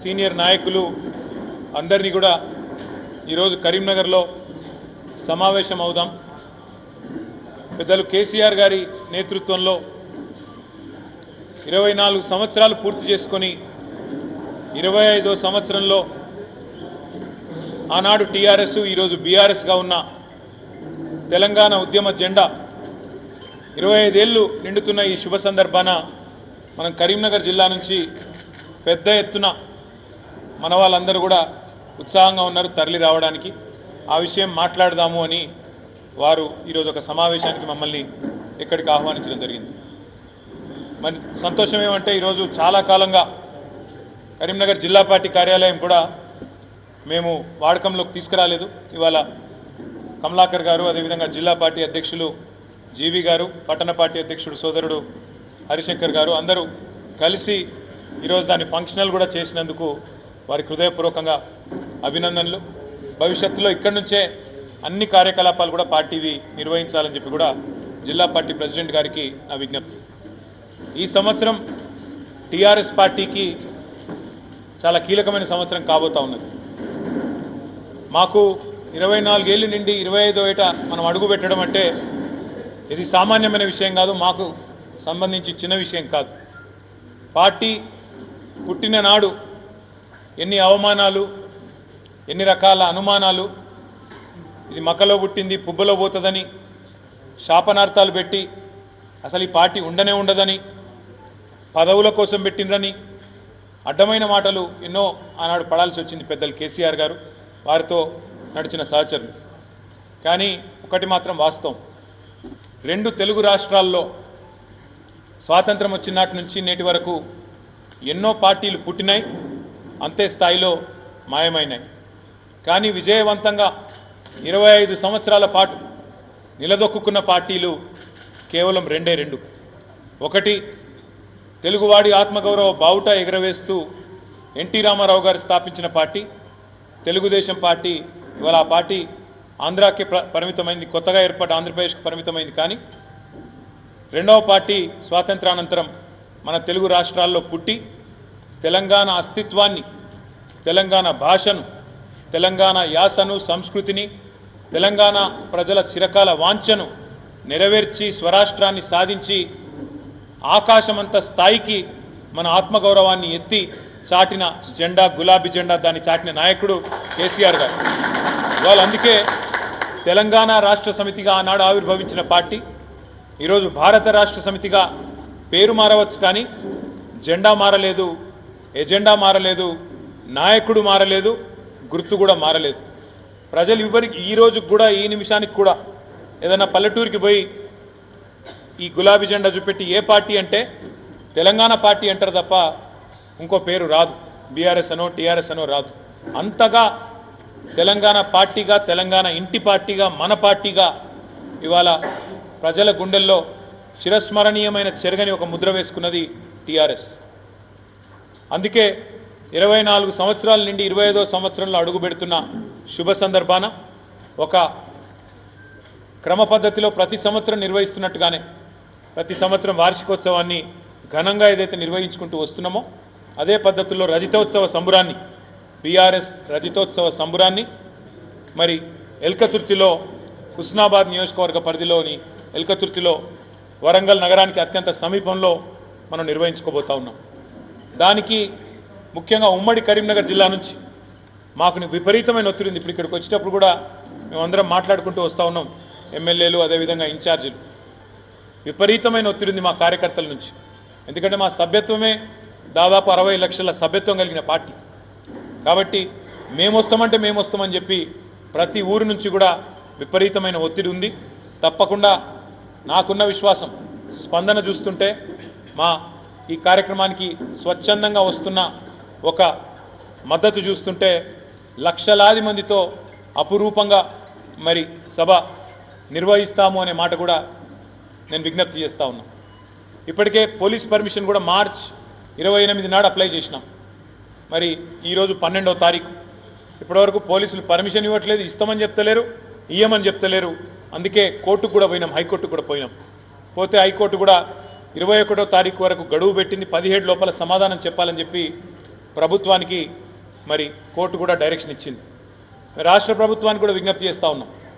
Senior నాయకులు అందరినీ కూడా ఈరోజు కరీంనగర్లో సమావేశం అవుదాం. పెద్దలు కేసీఆర్ గారి నేతృత్వంలో ఇరవై నాలుగు సంవత్సరాలు పూర్తి చేసుకొని ఇరవై ఐదో సంవత్సరంలో ఆనాడు టీఆర్ఎస్ ఈరోజు బీఆర్ఎస్గా ఉన్న తెలంగాణ ఉద్యమ జెండా ఇరవై ఐదేళ్ళు నిండుతున్న ఈ శుభ సందర్భాన మనం కరీంనగర్ జిల్లా నుంచి పెద్ద ఎత్తున మన వాళ్ళందరూ కూడా ఉత్సాహంగా ఉన్నారు తరలి రావడానికి. ఆ విషయం మాట్లాడదాము అని వారు ఈరోజు ఒక సమావేశానికి మమ్మల్ని ఇక్కడికి ఆహ్వానించడం జరిగింది. మరి సంతోషం ఏమంటే ఈరోజు చాలా కాలంగా కరీంనగర్ జిల్లా పార్టీ కార్యాలయం కూడా మేము వాడకంలోకి తీసుకురాలేదు. ఇవాళ కమలాకర్ గారు అదేవిధంగా జిల్లా పార్టీ అధ్యక్షులు జీవి గారు పట్టణ పార్టీ అధ్యక్షుడు సోదరుడు హరిశంకర్ గారు అందరూ కలిసి ఈరోజు దాన్ని ఫంక్షనల్ కూడా చేసినందుకు వారికి హృదయపూర్వకంగా అభినందనలు. భవిష్యత్తులో ఇక్కడి నుంచే అన్ని కార్యకలాపాలు కూడా పార్టీవి నిర్వహించాలని చెప్పి కూడా జిల్లా పార్టీ ప్రెసిడెంట్ గారికి నా విజ్ఞప్తి. ఈ సంవత్సరం టీఆర్ఎస్ పార్టీకి చాలా కీలకమైన సంవత్సరం కాబోతా ఉన్నది. మాకు ఇరవై నాలుగేళ్ళు నుండి ఇరవై ఐదో ఏట మనం అడుగు పెట్టడం అంటే ఇది సామాన్యమైన విషయం కాదు మాకు సంబంధించి చిన్న విషయం కాదు. పార్టీ పుట్టిన నాడు ఎన్ని అవమానాలు ఎన్ని రకాల అనుమానాలు. ఇది మక్కలో పుట్టింది పుబ్బలో పోతుందని శాపనార్థాలు పెట్టి అసలు ఈ పార్టీ ఉండనే ఉండదని పదవుల కోసం పెట్టిండ్రని అడ్డమైన మాటలు ఎన్నో ఆనాడు పడాల్సి వచ్చింది పెద్దలు కేసీఆర్ గారు. వారితో నడిచిన సహచరులు. కానీ ఒకటి మాత్రం వాస్తవం. రెండు తెలుగు రాష్ట్రాల్లో స్వాతంత్రం వచ్చిన నాటి నుంచి నేటి వరకు ఎన్నో పార్టీలు పుట్టినాయి. అంతే స్థాయిలో మాయమైనాయి. కానీ విజయవంతంగా ఇరవై ఐదు సంవత్సరాల పాటు నిలదొక్కున్న పార్టీలు కేవలం రెండే రెండు. ఒకటి తెలుగువాడి ఆత్మగౌరవ బావుట ఎగరవేస్తూ ఎన్టీ రామారావు గారు స్థాపించిన పార్టీ. తెలుగుదేశం పార్టీ ఇవాళ ఆ పార్టీ ఆంధ్రాకి ప్ర- పరిమితమైంది కొత్తగా ఏర్పడ్డ ఆంధ్రప్రదేశ్కి పరిమితమైంది. కానీ రెండవ పార్టీ స్వాతంత్రానంతరం మన తెలుగు రాష్ట్రాల్లో పుట్టి తెలంగాణ అస్తిత్వాన్ని తెలంగాణ భాషను తెలంగాణ యాసను సంస్కృతిని తెలంగాణ ప్రజల చిరకాల వాంఛను నెరవేర్చి స్వరాష్ట్రాన్ని సాధించి ఆకాశమంత స్థాయికి మన ఆత్మగౌరవాన్ని ఎత్తి చాటిన జెండా గులాబీ జెండా దాన్ని చాటిన నాయకుడు కేసీఆర్ గారు. వాళ్ళు అందుకే తెలంగాణ రాష్ట్ర సమితిగా ఆనాడు ఆవిర్భవించిన పార్టీ ఈరోజు భారత రాష్ట్ర సమితిగా పేరు మారవచ్చు కానీ జెండా మారలేదు ఎజెండా మారలేదు నాయకుడు మారలేదు గుర్తు కూడా మారలేదు. ప్రజలు ఇవ్వరికి ఈ రోజుకి కూడా ఈ నిమిషానికి కూడా ఏదైనా పల్లెటూరికి పోయి ఈ గులాబీ జెండా చూపెట్టి ఏ పార్టీ అంటే తెలంగాణ పార్టీ అంటారు తప్ప ఇంకో పేరు రాదు. బీఆర్ఎస్ అనో టీఆర్ఎస్ అనో రాదు. అంతగా తెలంగాణ పార్టీగా తెలంగాణ ఇంటి పార్టీగా మన పార్టీగా ఇవాళ ప్రజల గుండెల్లో చిరస్మరణీయమైన చెరగని ఒక ముద్ర వేసుకున్నది టీఆర్ఎస్. అందుకే ఇరవై నాలుగు సంవత్సరాల నుండి ఇరవై ఐదో సంవత్సరంలో అడుగుపెడుతున్న శుభ సందర్భాన ఒక క్రమ పద్ధతిలో ప్రతి సంవత్సరం నిర్వహిస్తున్నట్టుగానే ప్రతి సంవత్సరం వార్షికోత్సవాన్ని ఘనంగా ఏదైతే నిర్వహించుకుంటూ వస్తున్నామో అదే పద్ధతిలో రజితోత్సవ సంబురాన్ని బీఆర్ఎస్ రజితోత్సవ సంబురాన్ని మరి ఎల్కతుర్తిలో హుస్నాబాద్ నియోజకవర్గ పరిధిలోని ఎల్కతుర్తిలో వరంగల్ నగరానికి అత్యంత సమీపంలో మనం నిర్వహించుకోబోతా ఉన్నాం. దానికి ముఖ్యంగా ఉమ్మడి కరీంనగర్ జిల్లా నుంచి మాకు విపరీతమైన ఒత్తిడి ఉంది. ఇప్పుడు ఇక్కడికి వచ్చేటప్పుడు కూడా మేమందరం మాట్లాడుకుంటూ వస్తూ ఉన్నాం. ఎమ్మెల్యేలు అదేవిధంగా ఇన్ఛార్జీలు. విపరీతమైన ఒత్తిడి ఉంది మా కార్యకర్తల నుంచి. ఎందుకంటే మా సభ్యత్వమే దాదాపు అరవై లక్షల సభ్యత్వం కలిగిన పార్టీ. కాబట్టి మేము వస్తామంటే మేము వస్తామని చెప్పి ప్రతి ఊరు నుంచి కూడా విపరీతమైన ఒత్తిడి ఉంది. తప్పకుండా నాకున్న విశ్వాసం స్పందన చూస్తుంటే మా ఈ కార్యక్రమానికి స్వచ్ఛందంగా వస్తున్న ఒక మద్దతు చూస్తుంటే లక్షలాది మందితో అపురూపంగా మరి సభ నిర్వహిస్తాము అనే మాట కూడా నేను విజ్ఞప్తి చేస్తా ఉన్నా. ఇప్పటికే పోలీస్ పర్మిషన్ కూడా మార్చ్ ఇరవై ఎనిమిది నాడు అప్లై చేసినాం. మరి ఈరోజు పన్నెండవ తారీఖు. ఇప్పటివరకు పోలీసులు పర్మిషన్ ఇవ్వట్లేదు ఇస్తామని చెప్తలేరు ఇయ్యమని చెప్తలేరు. అందుకే కోర్టుకు కూడా పోయినాం హైకోర్టుకు కూడా పోయినాం. పోతే హైకోర్టు కూడా ఇరవై ఒకటో తారీఖు వరకు గడువు పెట్టింది పదిహేడు లోపల సమాధానం చెప్పాలని చెప్పి ప్రభుత్వానికి మరి కోర్టు కూడా డైరెక్షన్ ఇచ్చింది. రాష్ట్ర ప్రభుత్వానికి కూడా విజ్ఞప్తి చేస్తూ ఉన్నాం.